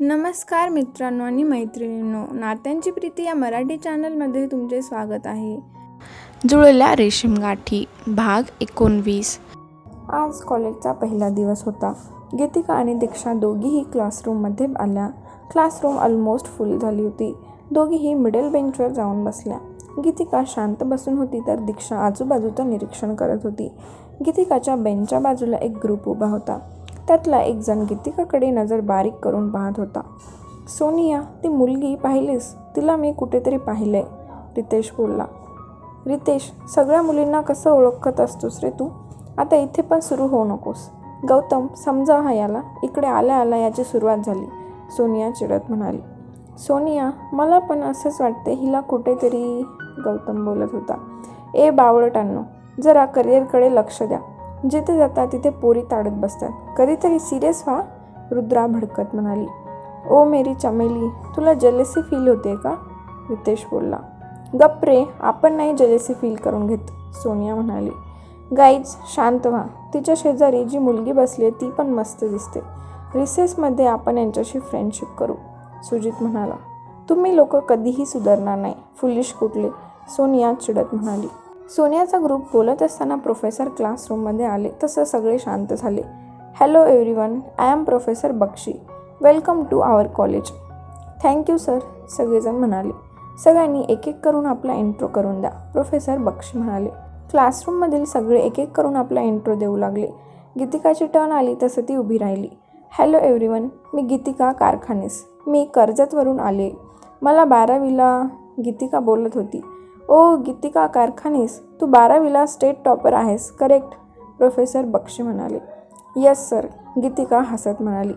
नमस्कार मित्रांनो आणि मैत्रिणींनो नात्यांची प्रीती या मराठी चॅनलमध्ये तुमचे स्वागत आहे. जुळल्या रेशीम गाठी भाग एकोणवीस. आज कॉलेजचा पहिला दिवस होता. गीतिका आणि दीक्षा दोघीही क्लासरूममध्ये आल्या. क्लासरूम ऑलमोस्ट फुल झाली होती. दोघीही मिडल बेंचवर जाऊन बसल्या. गीतिका शांत बसून होती तर दीक्षा आजूबाजूचं निरीक्षण करत होती. गीतिकाच्या बेंचच्या बाजूला एक ग्रुप उभा होता. त्यातला एक जण गीतिकाकडे नजर बारीक करून पाहत होता. सोनिया ती मुलगी पाहिलीस? तिला मी कुठेतरी पाहिले रितेश बोलला. रितेश सगळ्या मुलींना कसं ओळखत असतोस रे तू? आता इथे पण सुरू होऊ नकोस. गौतम समजा हा याला. इकडे आल्या आल्या याची सुरुवात झाली. सोनिया चिडत म्हणाली. सोनिया मला पण असंच वाटते हिला कुठेतरी गौतम बोलत होता. ए बावळटांनो जरा करिअरकडे लक्ष द्या. जिथे जाता तिथे पोरी ताडत बसतात. कधीतरी सिरियस व्हा रुद्रा भडकत म्हणाली. ओ मेरी चमेली तुला जलेसी फील होते का? रितेश बोलला. गप रे आपण नाही जलेसी फील करून घेत सोनिया म्हणाली. गाईज शांत व्हा. तिच्या शेजारी जी मुलगी बसली आहे ती पण मस्त दिसते. रिसेसमध्ये आपण यांच्याशी फ्रेंडशिप करू सुजित म्हणाला. तुम्ही लोक कधीही सुधारणार नाही फुलिश कुठले? सोनिया चिडत म्हणाली. सोनियाचा ग्रुप बोलत असताना प्रोफेसर क्लासरूममध्ये आले. तसं सगळे शांत झाले. Hello everyone I am professor Bakshi. Welcome to our college thank you sir सगळेजण म्हणाले. सगळ्यांनी एक एक करून आपला इंट्रो करून द्या प्रोफेसर बक्षी म्हणाले. क्लासरूममधील सगळे एक एक करून आपला इंट्रो देऊ लागले. गीतिकाची टर्न आली तसं ती उभी राहिली. हॅलो एव्हरीवन मी गीतिका कारखानेस. मी कर्जतवरून आले. मला बारावीला गीतिका बोलत होती. ओ गीतिका कारखानेस तू बारावीला स्टेट टॉपर आहेस करेक्ट प्रोफेसर बक्षी म्हणाले. यस सर गीतिका हसत म्हणाली.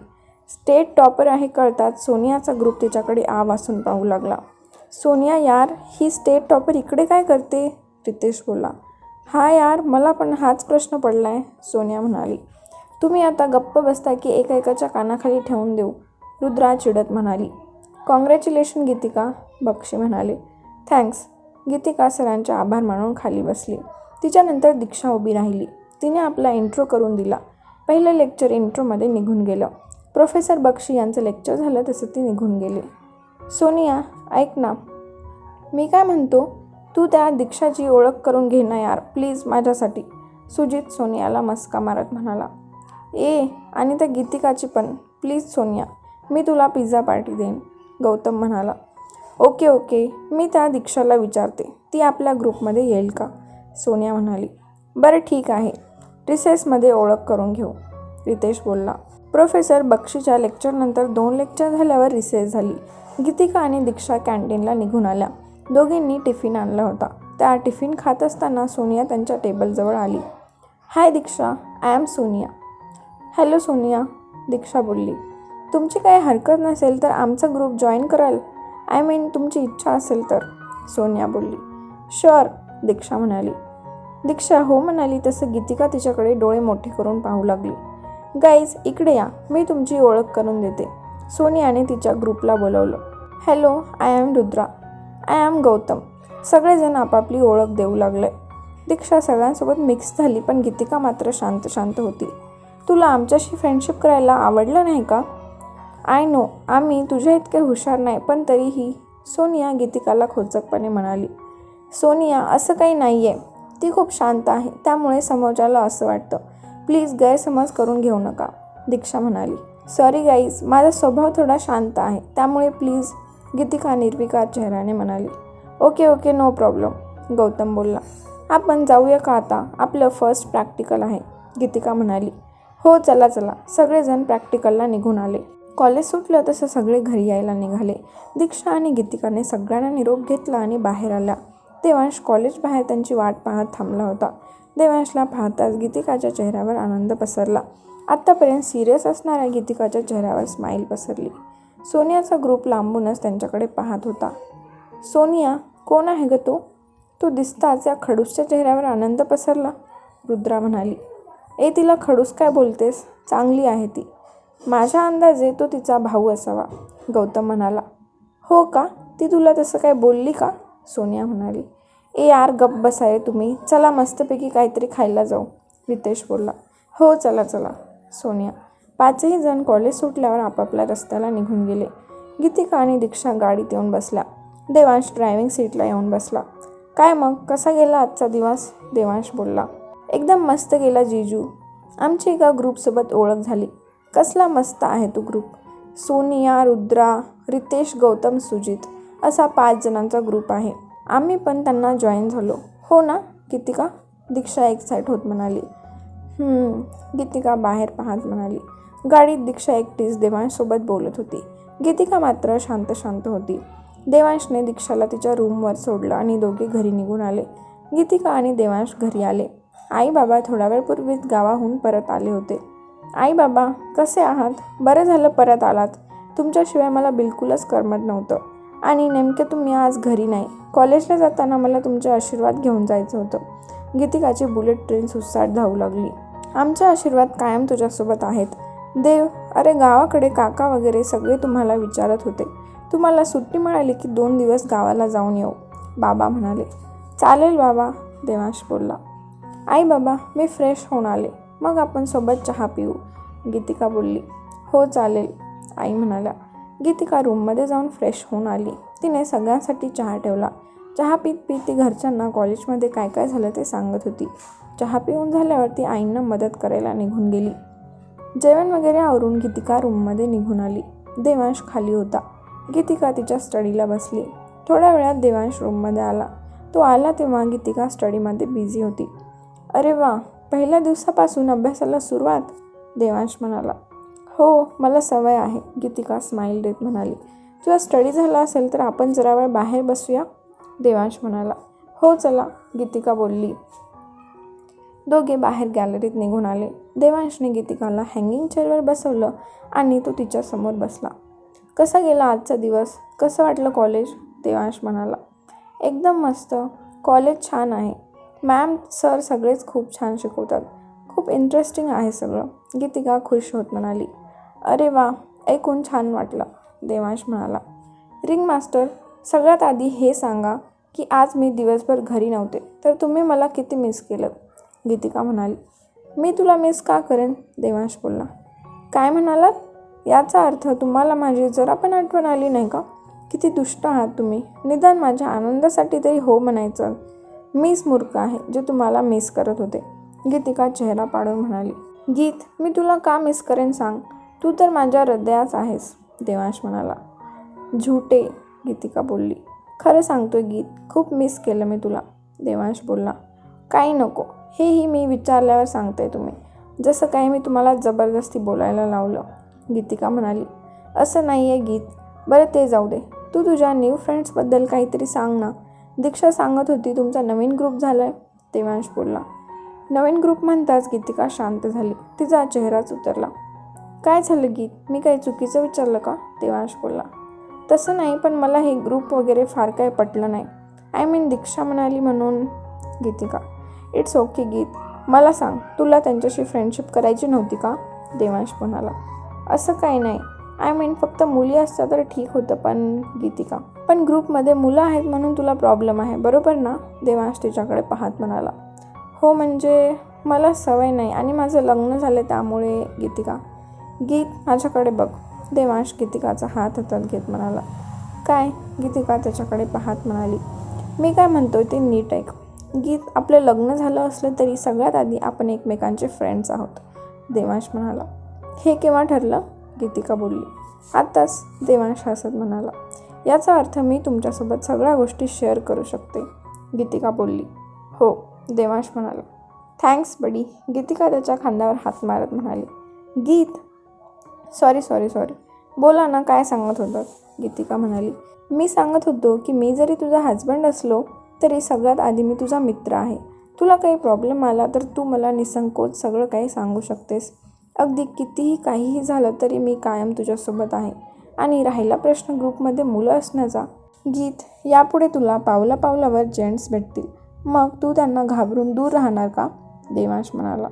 स्टेट टॉपर आहे कळतात सोनियाचा ग्रुप तिच्याकडे आ वासून पाहू लागला. सोनिया यार ही स्टेट टॉपर इकडे काय करते? रितेश बोलला. हा यार मला पण हाच प्रश्न पडला आहे सोनिया म्हणाली. तुम्ही आता गप्प बसता की एकाएकाच्या कानाखाली ठेवून देऊ? रुद्रा चिडत म्हणाली. कॉंग्रॅच्युलेशन गीतिका बक्षी म्हणाले. थँक्स गीतिका सरांचे आभार मानून खाली बसली. तिच्यानंतर दीक्षा उभी राहिली. तिने आपला इंट्रो करून दिला. पहिलं लेक्चर इंट्रोमध्ये निघून गेलं. प्रोफेसर बक्षी यांचं लेक्चर झालं तसं ती निघून गेली. सोनिया ऐक ना. मी काय म्हणतो? तू त्या दीक्षाची ओळख करून घे ना यार. प्लीज माझ्यासाठी. सुजित सोनियाला मस्का मारत म्हणाला. ए आणि त्या गीतिकाची पण. प्लीज सोनिया. मी तुला पिझ्झा पार्टी देईन. गौतम म्हणाला. Okay okay. मी त्या दीक्षाला विचारते. ती आपल्या ग्रुपमध्ये येईल का? सोनिया म्हणाली. बरं ठीक आहे. रिसेसमध्ये ओळख करून घेऊ. रितेश बोलला. प्रोफेसर बक्षीच्या लेक्चरनंतर दोन लेक्चर झाल्यावर रिसेस झाली. गीतिका आणि दीक्षा कॅन्टीनला निघून आल्या. दोघींनी टिफिन आणला होता. त्या टिफिन खात असताना सोनिया त्यांच्या टेबलजवळ आली. Hi Diksha I am Sonia. Hello Sonia Diksha बोलली. तुमची काही हरकत नसेल तर आमचा ग्रुप जॉईन कराल. आय मीन तुमची इच्छा असेल तर सोनिया बोलली. शुअर दीक्षा म्हणाली. दीक्षा हो म्हणाली तसं गीतिका तिच्याकडे डोळे मोठे करून पाहू लागली. गाईज इकडे या. मी तुमची ओळख करून देते. सोनियाने तिच्या ग्रुपला बोलवलं. Hello I am Rudra. I am Gautam. सगळेजण आपापली ओळख देऊ लागले. दीक्षा सगळ्यांसोबत मिक्स झाली पण गीतिका मात्र शांत शांत होती. तुला आमच्याशी फ्रेंडशिप करायला आवडलं नाही का? आय नो आम्ही तुझ्या इतके हुशार नाही पण तरीही सोनिया गीतिकाला खोचकपणे म्हणाली. सोनिया असं काही नाही आहे ती खूप शांत आहे त्यामुळे समोरच्याला असं वाटतं. प्लीज गैरसमज करून घेऊ नका दीक्षा म्हणाली. सॉरी गाईज माझा स्वभाव थोडा शांत आहे त्यामुळे प्लीज गीतिका निर्विकार चेहऱ्याने म्हणाली. Okay okay no problem Gautam बोलला. आपण जाऊया का आता? आपलं फर्स्ट प्रॅक्टिकल आहे गीतिका म्हणाली. हो चला चला. सगळेजण प्रॅक्टिकलला निघून आले. कॉलेज सुटलं तसं सगळे घरी यायला निघाले. दीक्षा आणि गीतिकाने सगळ्यांना निरोप घेतला आणि बाहेर आल्या देवांश कॉलेज बाहेर त्यांची वाट पाहत थांबला होता. देवांशला पाहताच गीतिकाच्या चेहऱ्यावर आनंद पसरला. आत्तापर्यंत सिरियस असणाऱ्या गीतिकाच्या चेहऱ्यावर स्माईल पसरली. सोनियाचा ग्रुप लांबूनच त्यांच्याकडे पाहत होता. सोनिया कोण आहे ग तू? तो दिसताच या खडूसच्या चेहऱ्यावर आनंद पसरला. रुद्रा म्हणाली. ए तिला खडूस काय बोलतेस? चांगली आहे ती. माझ्या अंदाजे तो तिचा भाऊ असावा. गौतम म्हणाला हो का? ती तुला तसं काय बोलली का? सोनिया म्हणाली ए यार गप बसाय तुम्ही. चला मस्तपैकी काहीतरी खायला जाऊ. रितेश बोलला हो चला चला. सोनिया पाचही जण कॉलेज सुटल्यावर आपापल्या रस्त्याला निघून गेले. गीतिका आणि दीक्षा गाडीत येऊन बसल्या. देवांश ड्रायव्हिंग सीटला येऊन बसला. काय मग? कसा गेला आजचा दिवस? देवांश बोलला एकदम मस्त गेला जीजू. आमची एका ग्रुपसोबत ओळख झाली. कसला मस्त आहे तो ग्रुप सोनिया रुद्रा रितेश गौतम सुजित असा पाच जणांचा ग्रुप आहे. आम्ही पण त्यांना जॉईन झालो. हो ना? गीतिका? दीक्षा एक्साईट होत म्हणाली. गीतिका बाहेर पाहत म्हणाली. गाडीत दीक्षा एकटीच देवांशसोबत बोलत होती. गीतिका मात्र शांत शांत होती. देवांशने दीक्षाला तिच्या रूमवर सोडलं आणि दोघे घरी निघून आले. गीतिका आणि देवांश घरी आले. आई बाबा थोडा वेळपूर्वीच गावाहून परत आले होते. आई बाबा कसे आहात? बरं झालं परत आलात. तुमच्याशिवाय मला बिलकुलच करमत नव्हतं. आणि नेमके तुम्ही आज घरी नाही. कॉलेजला जाताना मला तुमचे आशीर्वाद घेऊन जायचं होतं. गीतिकाची बुलेट ट्रेन सुसाट धावू लागली. आमचे आशीर्वाद कायम तुझ्यासोबत आहेत. देव अरे गावाकडे काका वगैरे सगळे तुम्हाला विचारत होते. तुम्हाला सुट्टी मिळाली की दोन दिवस गावाला जाऊन येऊ. बाबा म्हणाले चालेल बाबा देवांश बोलला. आई बाबा मी फ्रेश होऊन आले. मग आपण सोबत चहा पिऊ. गीतिका बोलली हो चालेल. आई म्हणाल्या गीतिका रूममध्ये जाऊन फ्रेश होऊन आली. तिने सगळ्यांसाठी चहा ठेवला. चहा पीत पीत ती घरच्यांना कॉलेजमध्ये काय काय झालं ते सांगत होती. चहा पिऊन झाल्यावर ती आईंना मदत करायला निघून गेली. जेवण वगैरे आवरून गीतिका रूममध्ये निघून आली. देवांश खाली होता. गीतिका तिच्या स्टडीला बसली. थोड्या वेळात देवांश रूममध्ये आला. तो आला तेव्हा गीतिका स्टडीमध्ये बिझी होती. अरे वा! पहिल्या दिवसापासून अभ्यासाला सुरुवात देवांश म्हणाला. हो मला सवय आहे गीतिका स्माईल देत म्हणाली. तुझा स्टडी झाला असेल तर आपण जरा वेळ बाहेर बसूया? देवांश म्हणाला. हो चला गीतिका बोलली. दोघे बाहेर गॅलरीत निघून आले. देवांशने गीतिकाला हँगिंग चेअरवर बसवलं आणि तो तिच्यासमोर बसला. कसा गेला आजचा दिवस? कसं वाटलं कॉलेज देवांश म्हणाला. एकदम मस्त. कॉलेज छान आहे. मॅम सर सगळेच खूप छान शिकवतात. खूप इंटरेस्टिंग आहे सगळं. गीतिका खुश होत म्हणाली. अरे वा ऐकून छान वाटलं देवांश म्हणाला. रिंग मास्टर सगळ्यात आधी हे सांगा की आज मी दिवसभर घरी नव्हते तर तुम्ही मला किती मिस केलं? गीतिका म्हणाली. मी तुला मिस का करेन? देवांश बोलला. काय म्हणालात? याचा अर्थ तुम्हाला माझी जरा पण आठवण आली नाही का? किती दुष्ट आहात तुम्ही. निदान माझ्या आनंदासाठी तरी हो म्हणायचं. मीच मूर्ख आहे जे तुम्हाला मिस करत होते. गीतिका चेहरा पाडून म्हणाली गीत मी तुला का मिस करेन सांग? तू तर माझ्या हृदयाच आहेस. देवांश म्हणाला झुटे गीतिका बोलली खरं सांगतोय गीत खूप मिस केलं मी तुला. देवांश बोलला काही नको हेही मी विचारल्यावर सांगते तुम्ही. जसं काही मी तुम्हाला जबरदस्ती बोलायला लावलं. गीतिका म्हणाली असं नाही आहे गीत. बरं ते जाऊ दे. तू तुझ्या न्यू फ्रेंड्सबद्दल काहीतरी सांग ना. दीक्षा सांगत होती तुमचा नवीन ग्रुप झाला आहे देवांश बोलला. नवीन ग्रुप म्हणताच गीतिका शांत झाली. तिचा चेहराच उतरला. काय झालं गीत? मी काही चुकीचं विचारलं का? देवांश बोलला. तसं नाही पण मला हे ग्रुप वगैरे फार काही पटलं नाही. आय मीन दीक्षा म्हणाली म्हणून गीतिका. इट्स ओके गीत. मला सांग तुला त्यांच्याशी फ्रेंडशिप करायची नव्हती का? देवांश म्हणाला. असं काही नाही. आय मीन फक्त मुली असत्या तर ठीक होतं पण गीतिका. पण ग्रुपमध्ये मुलं आहेत म्हणून तुला प्रॉब्लेम आहे बरोबर ना? देवांश तिच्याकडे पाहत म्हणाला. हो म्हणजे मला सवय नाही आणि माझं लग्न झालं त्यामुळे गीतिका. गीत माझ्याकडे बघ. देवांश गीतिकाचा हात हातात घेत म्हणाला. काय? गीतिका त्याच्याकडे पाहत म्हणाली. मी काय म्हणतोय ते नीट ऐक. गीत आपलं लग्न झालं असलं तरी सगळ्यात आधी आपण एकमेकांचे फ्रेंड्स आहोत. देवांश म्हणाला. हे केव्हा ठरलं? गीतिका बोलली. आत्ताच देवांश हसत म्हणाला याचा अर्थ मी तुमच्यासोबत सगळ्या गोष्टी शेअर करू शकते गीतिका बोलली. हो देवांश म्हणाला. थँक्स बडी गीतिका त्याच्या खांद्यावर हात मारत म्हणाली. गीत? सॉरी सॉरी सॉरी बोला ना काय सांगत होतात? गीतिका म्हणाली. मी सांगत होतो की मी जरी तुझा हजबंड असलो तरी सगळ्यात आधी मी तुझा मित्र आहे. तुला काही प्रॉब्लेम आला तर तू मला निसंकोच सगळं काही सांगू शकतेस. अगदी कितीही काहीही झालं तरी मी कायम तुझ्यासोबत आहे आणि राहिला प्रश्न ग्रुपमध्ये मुलं असण्याचा. गीत यापुढे तुला पावला पावलावर जेंट्स भेटतील. मग तू त्यांना घाबरून दूर राहणार का? देवांश म्हणाला.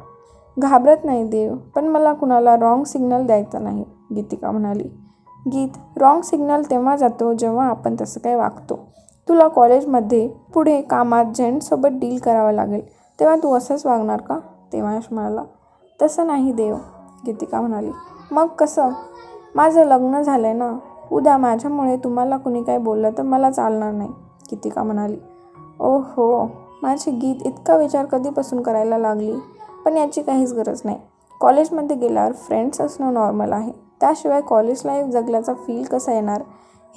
घाबरत नाही देव पण मला कुणाला रॉंग सिग्नल द्यायचा नाही गीतिका म्हणाली. गीत रॉंग सिग्नल तेव्हा जातो जेव्हा आपण तसं काही वागतो. तुला कॉलेजमध्ये पुढे कामात जेंट्ससोबत डील करावं लागेल तेव्हा तू असंच वागणार का? देवांश म्हणाला. तसं नाही देव गीतिका म्हणाली. मग कसं? माझं लग्न झालं आहे ना? उद्या माझ्यामुळे तुम्हाला कुणी काय बोललं तर मला चालणार नाही गीतिका म्हणाली. ओ हो माझी गीत इतका विचार कधीपासून करायला लागली? पण याची काहीच गरज नाही. कॉलेजमध्ये गेल्यावर फ्रेंड्स असणं नॉर्मल आहे. त्याशिवाय कॉलेज लाईफ जगल्याचा फील कसा येणार?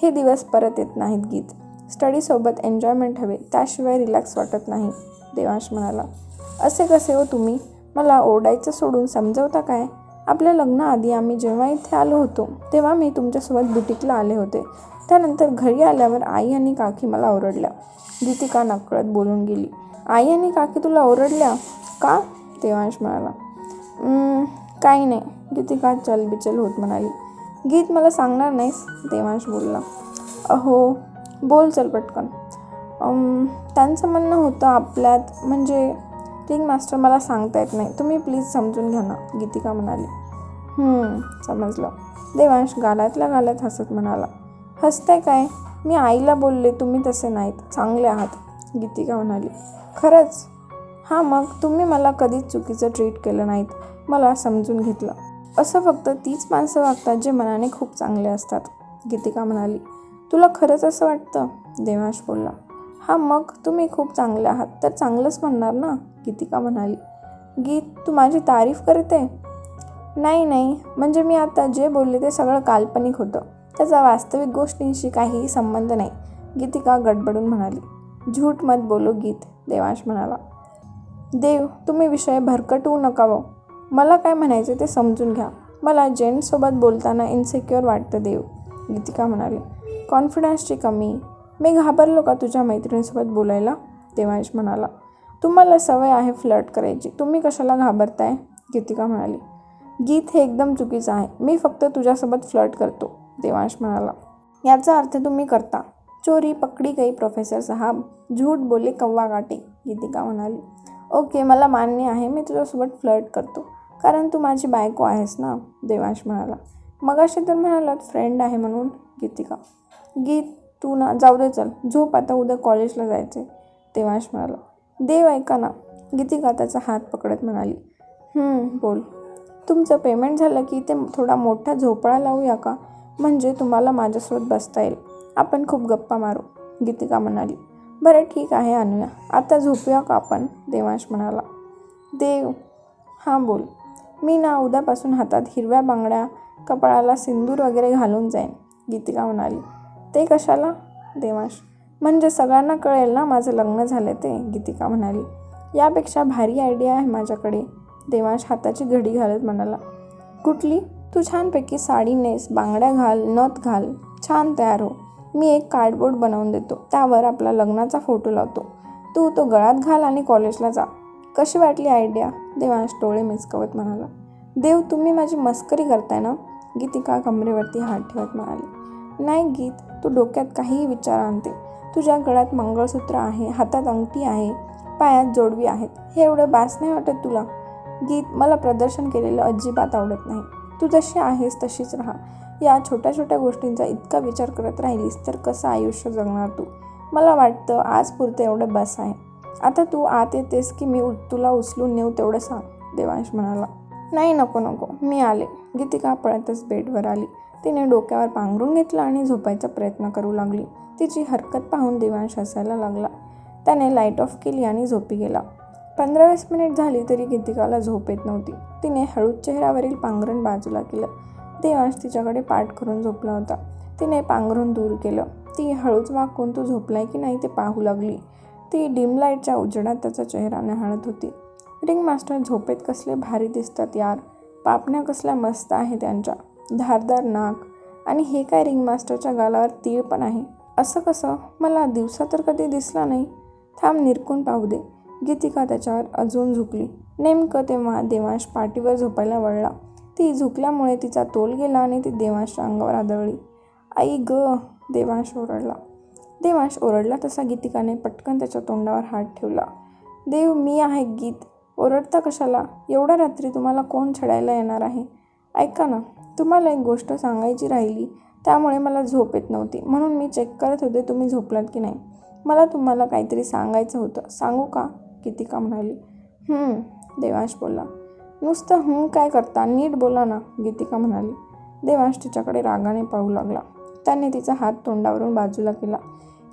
हे दिवस परत येत नाहीत गीत. स्टडीसोबत एन्जॉयमेंट हवे त्याशिवाय रिलॅक्स वाटत नाही देवांश म्हणाला. असे कसे हो तुम्ही? मला ओरडायचं सोडून समजवता काय? आपल्या लग्नाआधी आम्ही जेव्हा इथे आलो होतो तेव्हा मी तुमच्यासोबत बुटीकला आले होते. त्यानंतर घरी आल्यावर आई आणि काकी मला ओरडल्या. गीतिका नकळत बोलून गेली. आई आणि काकी तुला ओरडल्या? का? देवांश म्हणाला. काही नाही गीतिका चलबिचल होत म्हणाली. गीत मला सांगणार नाहीस? देवांश बोलला. अहो बोल चल पटकन. त्यांचं म्हणणं होतं आपल्यात म्हणजे रिंग मास्टर मला सांगता येत नाही. तुम्ही प्लीज समजून घ्या ना. गीतिका म्हणाली. समजलं. देवांश गालातल्या गालात हसत म्हणाला. हसतंय काय? मी आईला बोलले तुम्ही तसे नाहीत. चांगले आहात. गीतिका म्हणाली. खरंच? हां मग तुम्ही मला कधीच चुकीचं ट्रीट केलं नाहीत. मला समजून घेतलं. असं फक्त तीच माणसं वागतात जे मनाने खूप चांगले असतात. गीतिका म्हणाली. तुला खरंच असं वाटतं? देवांश बोलला. हां मग तुम्ही खूप चांगले आहात. तर चांगलंच म्हणणार ना? गीतिका म्हणाली गीत तू माझी तारीफ करते? नाही नाही. म्हणजे मी आता जे बोलले ते सगळं काल्पनिक होतं. त्याचा वास्तविक गोष्टींशी काहीही संबंध नाही गीतिका गडबडून म्हणाली. झूट मत बोलो गीत देवांश म्हणाला. देव तुम्ही विषय भरकटवू नका व मला काय म्हणायचे ते समजून घ्या. मला जेंट्ससोबत बोलताना इन्सिक्युअर वाटतं देव गीतिका म्हणाली. कॉन्फिडन्सची कमी. मी घाबरलो का तुझ्या मैत्रिणीसोबत बोलायला? देवांश म्हणाला. तुम्हाला सवय आहे फ्लर्ट करायची. तुम्ही कशाला घाबरताय? गीतिका म्हणाली. गीत हे एकदम चुकीचं आहे. मी फक्त तुझ्यासोबत फ्लर्ट करतो देवांश म्हणाला. याचा अर्थ तुम्ही करता. चोरी पकडी गई प्रोफेसर साहब झूट बोले कव्वा काटे गीतिका म्हणाली. ओके मला मान्य आहे मी तुझ्यासोबत फ्लर्ट करतो. कारण तू माझी बायको आहेस ना देवांश म्हणाला. मगाशी तर म्हणालात फ्रेंड आहे म्हणून गीतिका. गीत तू ना जाऊ दे चल. झोप आता उद्या कॉलेजला जायचे देवांश म्हणाला. देव ऐका ना. गीतिका त्याचा हात पकडत म्हणाली. बोल. तुमचं पेमेंट झालं की ते थोडा मोठा झोपळा लावूया का? म्हणजे तुम्हाला माझ्यासोबत बसता येईल. आपण खूप गप्पा मारू गीतिका म्हणाली. बरं ठीक आहे आणूया. आता झोपूया का आपण? देवांश म्हणाला. देव हां बोल. मी ना उद्यापासून हातात हिरव्या बांगड्या कपाळाला सिंदूर वगैरे घालून जाईन गीतिका म्हणाली. ते कशाला? देवांश. म्हणजे सगळ्यांना कळेल ना माझं लग्न झालं ते गीतिका म्हणाली. यापेक्षा भारी आयडिया आहे माझ्याकडे. देवांश हाताची घडी घालत म्हणाला. कुठली? तू छानपैकी साडी नेस बांगड्या घाल नथ घाल. छान तयार हो. मी एक कार्डबोर्ड बनवून देतो. त्यावर आपला लग्नाचा फोटो लावतो. तू तो गळ्यात घाल आणि कॉलेजला जा. कशी वाटली आयडिया देवांश डोळे मिचकवत म्हणाला. देव तुम्ही माझी मस्करी करताय ना? गीतिका कमरेवरती हात ठेवत म्हणाली. नाही गीत तू डोक्यात काहीही विचार आणते. तुझ्या गळ्यात मंगळसूत्र आहे हातात अंगठी आहे पायात जोडवी आहेत. हे एवढं बास नाही वाटत तुला? गीत मला प्रदर्शन केलेलं अजिबात आवडत नाही. तू जशी आहेस तशीच राहा. या छोट्या छोट्या गोष्टींचा इतका विचार करत राहिलीस तर कसं आयुष्य जगणार तू? मला वाटतं आज पुरतं एवढं बस आहे. आता तू आत येतेस की मी उ- तुला उचलून नेऊ तेवढं सांग देवांश म्हणाला. नाही नको नको. मी आले. गीतिका पळतच बेडवर आली. तिने डोक्यावर पांघरून घेतलं आणि झोपायचा प्रयत्न करू लागली. तिची हरकत पाहून दिवांश हसायला लागला. त्याने लाइट ऑफ केली आणि झोपी गेला. पंधरा वीस मिनिट झाली तरी गीतिकाला झोप येत नव्हती. तिने हळूच चेहऱ्यावरील पांघरण बाजूला केलं. देवांश तिच्याकडे पाठ करून झोपला होता. तिने पांघरून दूर केलं. ती हळूच वाकून तो झोपलाय की नाही ते पाहू लागली. ती डिम लाईटच्या उजेडात त्याचा चेहरा न्याहाळत होती. रिंग मास्टर झोपेत कसले भारी दिसतात यार. पापण्या कसल्या मस्त आहे त्यांच्या. धारदार नाक. आणि हे काय रिंग मास्टरच्या गालावर तीळ पण आहे. असं कसं? मला दिवसा तर कधी दिसला नाही. थांब निरकून पाहू दे. गीतिका त्याच्यावर अजून झुकली. नेमकं तेव्हा देवांश पाठीवर झोपायला वळला. ती झुकल्यामुळे तिचा तोल गेला आणि ती देवांशच्या अंगावर आदळली. आई ग देवांश ओरडला. देवांश ओरडला तसा गीतिकाने पटकन त्याच्या तोंडावर हात ठेवला. देव मी आहे गीत. ओरडता कशाला? एवढ्या रात्री तुम्हाला कोण छडायला येणार आहे? ऐका ना तुम्हाला एक गोष्ट सांगायची राहिली. त्यामुळे मला झोप येत नव्हती. म्हणून मी चेक करत होते तुम्ही झोपलात की नाही. मला तुम्हाला काहीतरी सांगायचं होतं. सांगू का? गीतिका म्हणाली. देवांश बोलला. नुसतं हं काय करता? नीट बोला ना गीतिका म्हणाली. देवांश तिच्याकडे रागाने पाहू लागला. त्याने तिचा हात तोंडावरून बाजूला केला.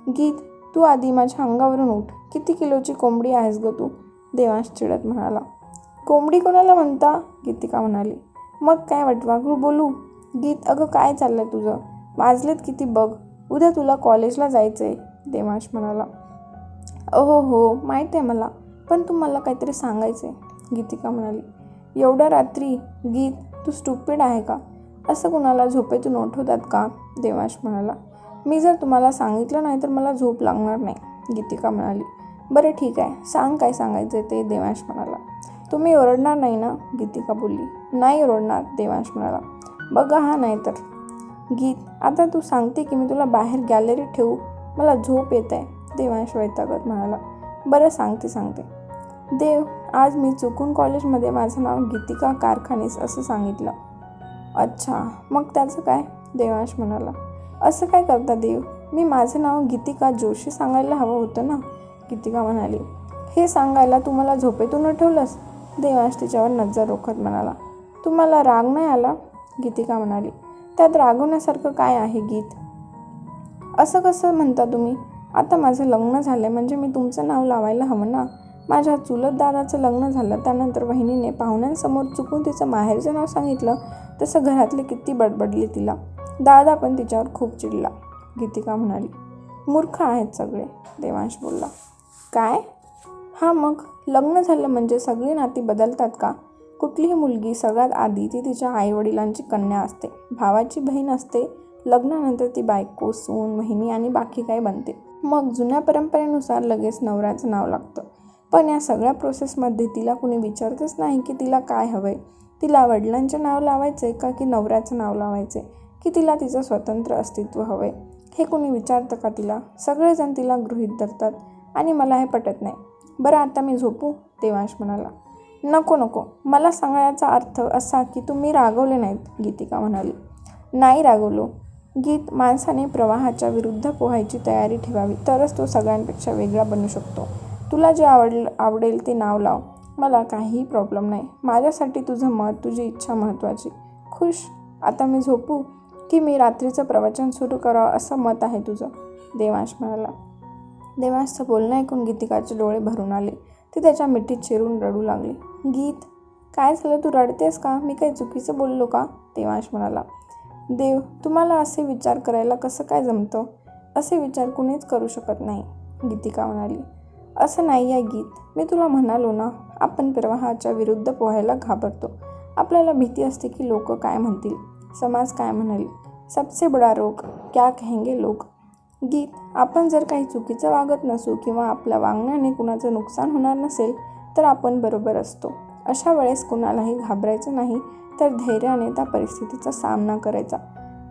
गीत तू आधी माझ्या अंगावरून उठ. किती किलोची कोंबडी आहेस ग तू? देवांश चिडत म्हणाला. कोंबडी कोणाला म्हणता? गीतिका म्हणाली. मग काय वटवागू बोलू? गीत अगं काय चाललं आहे तुझं? वाजलेत किती बघ. उद्या तुला कॉलेजला जायचं आहे देवांश म्हणाला. अहो हो माहीत आहे मला पण तू मला काहीतरी सांगायचं आहे गीतिका म्हणाली. एवढ्या रात्री गीत तू स्टुपिड आहे का? असं कुणाला झोपेतून उठवतात का? देवांश म्हणाला. मी जर तुम्हाला सांगितलं नाही तर मला झोप लागणार नाही गीतिका म्हणाली. बरं ठीक आहे सांग काय सांगायचं ते देवांश म्हणाला. तुम्ही ओरडणार नाही ना? गीतिका बोलली. नाही ओरडणार देवांश म्हणाला. बघा हा नाही तर गीत आता तू सांगते की मी तुला बाहेर गॅलरीत ठेवू. मला झोप येत आहे देवांश वैतागत म्हणाला. बरं सांगते सांगते. देव आज मी चुकून कॉलेजमध्ये माझं नाव गीतिका कारखानीस असं सांगितलं. अच्छा मग त्याचं काय? देवांश म्हणाला. असं काय करता देव? मी माझं नाव गीतिका जोशी सांगायला हवं होतं ना? गीतिका म्हणाली. हे सांगायला तू मला झोपेतून उठवलंस? देवांश तिच्यावर नजर रोखत म्हणाला. तुम्हाला राग नाही आला? गीतिका म्हणाली? त्यात रागवण्यासारखं काय आहे गीत? असं कसं म्हणता तुम्ही? आता माझं लग्न झालं म्हणजे मी तुमचं नाव लावायला हवं ना? माझ्या चुलत दादाचं लग्न झालं त्यानंतर वहिनीने पाहुण्यांसमोर चुकून तिचं माहेरचं नाव सांगितलं तसं घरातले किती बडबडली तिला. दादा पण तिच्यावर खूप चिडला. गीतिका म्हणाली? मूर्ख आहेत सगळे देवांश बोलला. काय? हां मग? लग्न झालं म्हणजे सगळी नाती बदलतात का? कुठलीही मुलगी सगळ्यात आधी ती तिच्या आईवडिलांची कन्या असते. भावाची बहीण असते. लग्नानंतर ती बायको सून वहिनी आणि बाकी काही बनते. मग जुन्या परंपरेनुसार लगेच नवऱ्याचं नाव लागतं. पण या सगळ्या प्रोसेसमध्ये तिला कुणी विचारतच नाही की तिला काय हवंय. तिला वडिलांचे नाव लावायचे का की नवऱ्याचं नाव लावायचे की तिला तिचं स्वतंत्र अस्तित्व हवंय? हे कोणी विचारतं का तिला? सगळेजण तिला गृहीत धरतात. आणि मला हे पटत नाही. बरं आता मी झोपू? देवांश म्हणाला. नको नको. मला सांगायचा अर्थ असा की तुम्ही रागवले नाहीत गीतिका म्हणाली. नाही रागवलो. गीत माणसाने प्रवाहाच्या विरुद्ध पोहायची तयारी ठेवावी तरच तो सगळ्यांपेक्षा वेगळा बनू शकतो. तुला जे आवडलं आवडेल ते नाव लाव. मला काहीही प्रॉब्लेम नाही. माझ्यासाठी तुझं मत तुझी इच्छा महत्त्वाची. खुश? आता मी झोपू? की मी रात्रीचं प्रवचन सुरू करावं असं मत आहे तुझं? देवांश म्हणाला. देवांशचं बोलणं ऐकून गीतिकाचे डोळे भरून आले. ती त्याच्या मिठीत चिरून रडू लागली. गीत काय झालं? तू रडतेस का? मी काही चुकीचं बोललो का? देवांश म्हणाला. देव तुम्हाला असे विचार करायला कसं काय जमतं? असे विचार कुणीच करू शकत नाही गीतिका म्हणाली. असं नाही आहे गीत. मी तुला म्हणालो ना आपण प्रवाहाच्या विरुद्ध पोहायला घाबरतो. आपल्याला भीती असते की लोक काय म्हणतील. समाज काय म्हणाल. सबसे बडा रोग क्या कहेंगे लोक? गीत आपण जर काही चुकीचं वागत नसू किंवा आपल्या वागण्याने कुणाचं नुकसान होणार नसेल तर आपण बरोबर असतो. अशा वेळेस कुणालाही घाबरायचं नाही तर धैर्याने त्या परिस्थितीचा सामना करायचा.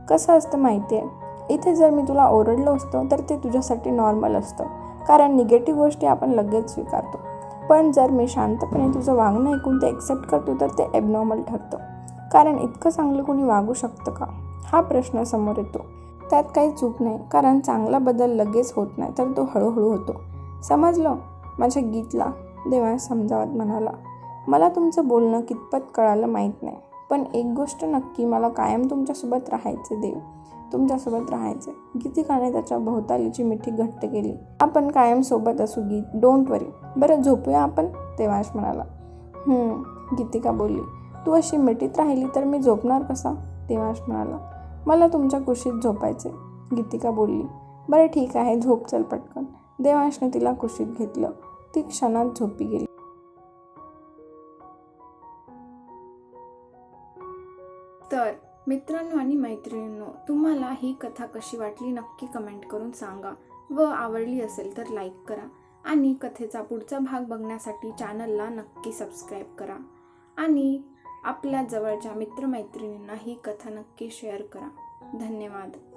कसं असतं माहिती आहे इथे जर मी तुला ओरडलो असतो तर ते तुझ्यासाठी नॉर्मल असतं. कारण निगेटिव्ह गोष्टी आपण लगेच स्वीकारतो. पण जर मी शांतपणे तुझं वागणं ऐकून ते एक्सेप्ट करतो तर ते ॲबनॉर्मल ठरतं. कारण इतकं चांगलं कोणी वागू शकतं का? हा प्रश्न समोर येतो. त्यात काही चूक नाही कारण चांगला बदल लगेच होत नाही तर तो हळूहळू होतो. समजलं? माझ्या गीतला. देवांश समजावत म्हणाला मला तुमचं बोलणं कितपत कळालं माहीत नाही पण एक गोष्ट नक्की मला कायम तुमच्यासोबत राहायचे देव तुमच्यासोबत राहायचे. गीतिकाने त्याच्या भोवतालीची मिठी घट्ट केली. आपण कायम सोबत असू गीत डोंट वरी बरं झोपूया आपण? देवांश म्हणाला. गीतिका बोलली. तू अशी मिठीत राहिली तर मी झोपणार कसा? देवांश म्हणाला. मला तुमच्या कुशीत झोपायचे. गीतिका बोलली. बरं ठीक आहे झोप चल पटकन. देवांशने तिला कुशीत घेतलं. ती क्षणात झोपी गेली. तर मित्रांनो आणि मैत्रिणींनो तुम्हाला ही कथा कशी वाटली नक्की कमेंट करून सांगा व आवडली असेल तर लाईक करा आणि कथेचा पुढचा भाग बघण्यासाठी चॅनलला नक्की सबस्क्राईब करा आणि आपल्या जवळच्या मित्रमैत्रिणींना ही कथा नक्की शेअर करा. धन्यवाद.